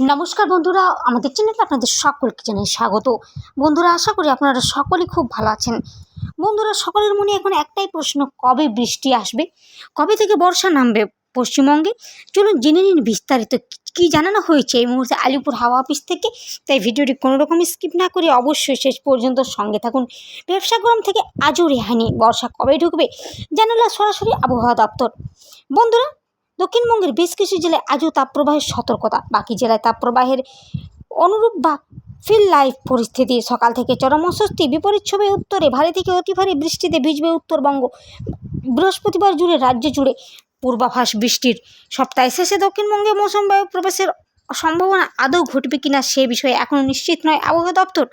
নমস্কার বন্ধুরা, আমাদের চ্যানেলে আপনাদের সকলকে জানাই স্বাগত। বন্ধুরা, আশা করি আপনারা সকলেই খুব ভালো আছেন। বন্ধুরা, সকলের মনে এখন একটাই প্রশ্ন, কবে বৃষ্টি আসবে? কবে থেকে বর্ষা নামবে পশ্চিমবঙ্গে? চলুন জেনে নিন বিস্তারিত, কী জানানো হয়েছে এই মুহূর্তে আলিপুর হাওয়া অফিস থেকে। তাই ভিডিওটি কোনো রকম স্কিপ না করে অবশ্যই শেষ পর্যন্ত সঙ্গে থাকুন। ব্যবসা গরম থেকে আজও রেহাই নেই। বর্ষা কবে ঢুকবে জানালা সরাসরি আবহাওয়া দপ্তর। বন্ধুরা দক্ষিণবঙ্গের বেশ কিছু জেলায় আজও তাপপ্রবাহের সতর্কতা। বাকি জেলায় তাপপ্রবাহের অনুরূপ বা ফিল লাইফ পরিস্থিতি। সকাল থেকে চরম অস্বস্তি, বিপরীত ছবি উত্তরে ভারী থেকে অতি ভারী বৃষ্টিতে ভিজবে উত্তরবঙ্গ। বৃহস্পতিবার জুড়ে রাজ্য জুড়ে পূর্বাভাস বৃষ্টির। সপ্তাহের শেষে দক্ষিণবঙ্গে মৌসুমবায়ু প্রবেশের সম্ভাবনা আদৌ ঘটবে কিনা সে বিষয়ে এখনও নিশ্চিত নয় আবহাওয়া দপ্তর।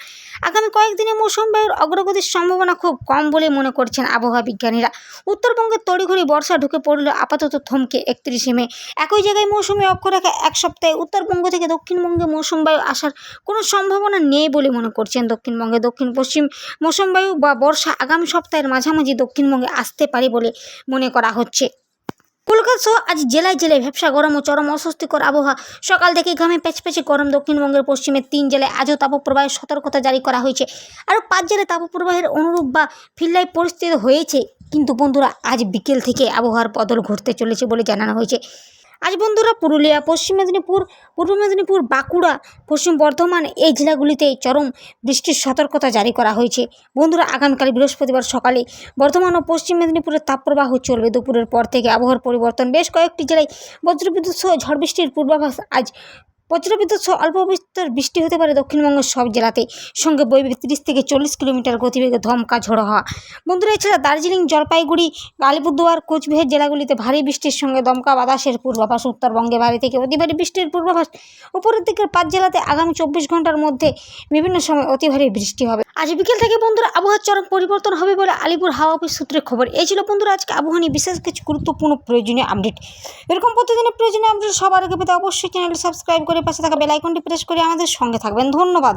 আগামী কয়েকদিনে মৌসুম বায়ুর অগ্রগতির সম্ভাবনা খুব কম বলে মনে করছেন আবহাওয়া বিজ্ঞানীরা। উত্তরবঙ্গের তড়িঘড়ি বর্ষা ঢুকে পড়লে আপাতত থমকে একত্রিশে মে। একই জায়গায় মৌসুমি অক্ষরেখা এক সপ্তাহে উত্তরবঙ্গ থেকে দক্ষিণবঙ্গে মৌসুম বায়ু আসার কোনো সম্ভাবনা নেই বলে মনে করছেন দক্ষিণবঙ্গে। দক্ষিণ পশ্চিম মৌসুম বায়ু বা বর্ষা আগামী সপ্তাহের মাঝামাঝি দক্ষিণবঙ্গে আসতে পারে বলে মনে করা হচ্ছে। কলকাতা সহ আজ জেলায় জেলায় ভ্যাবসা গরম ও চরম অস্বস্তিকর আবহাওয়া। সকাল থেকে ঘামে প্যাচপ্যাচে গরম দক্ষিণবঙ্গের পশ্চিমের তিন জেলায় আজও তাপপ্রবাহের সতর্কতা জারি করা হয়েছে। আরও পাঁচ জেলায় তাপপ্রবাহের অনুরূপ বা ফিল্লাই পরিস্থিতি হয়েছে। কিন্তু বন্ধুরা, আজ বিকেল থেকে আবহাওয়ার বদল ঘটতে চলেছে বলে জানানো হয়েছে। আজ বন্ধুরা পুরুলিয়া, পশ্চিম মেদিনীপুর, পূর্ব মেদিনীপুর, বাঁকুড়া, পশ্চিম বর্ধমান এই জেলাগুলিতে চরম বৃষ্টির সতর্কতা জারি করা হয়েছে। বন্ধুরা, আগামীকাল বৃহস্পতিবার সকালে বর্ধমান ও পশ্চিম মেদিনীপুরের তাপপ্রবাহ চলবে। দুপুরের পর থেকে আবহাওয়ার পরিবর্তন। বেশ কয়েকটি জেলায় বজ্রবিদ্যুৎ সহ ঝড় বৃষ্টির পূর্বাভাস আজ বজ্রবিদ্যুৎ সহ অল্প বিস্তর বৃষ্টি হতে পারে দক্ষিণবঙ্গের সব জেলাতে। সঙ্গে বইবে তিরিশ থেকে চল্লিশ কিলোমিটার গতিবেগে ধমকা, ঝোড়ো হওয়া। বন্ধুরা, এছাড়া দার্জিলিং, জলপাইগুড়ি, আলিপুরদুয়ার, কোচবিহার জেলাগুলিতে ভারী বৃষ্টির সঙ্গে দমকা বাতাসের পূর্বাভাস। উত্তরবঙ্গে ভারী থেকে অতি ভারী বৃষ্টির পূর্বাভাস। উপরের দিকের পাঁচ জেলাতে আগামী চব্বিশ ঘণ্টার মধ্যে বিভিন্ন সময় অতি ভারী বৃষ্টি হবে। আজ বিকেল থেকে বন্ধুরা আবহাওয়ার চরম পরিবর্তন হবে বলে আলিপুর হাওয়া অফিস সূত্রে খবর। এই ছিল বন্ধুরা আজকে আবহাওয়া নিয়ে বিশেষ কিছু গুরুত্বপূর্ণ প্রয়োজনীয় আপডেট এরকম প্রতিদিনের প্রয়োজনীয় আপডেট সবার আগে পেতে অবশ্যই চ্যানেলটি সাবস্ক্রাইব করে পাশে থাকা বেলাইকনটি প্রেস করে আমাদের সঙ্গে থাকবেন। ধন্যবাদ।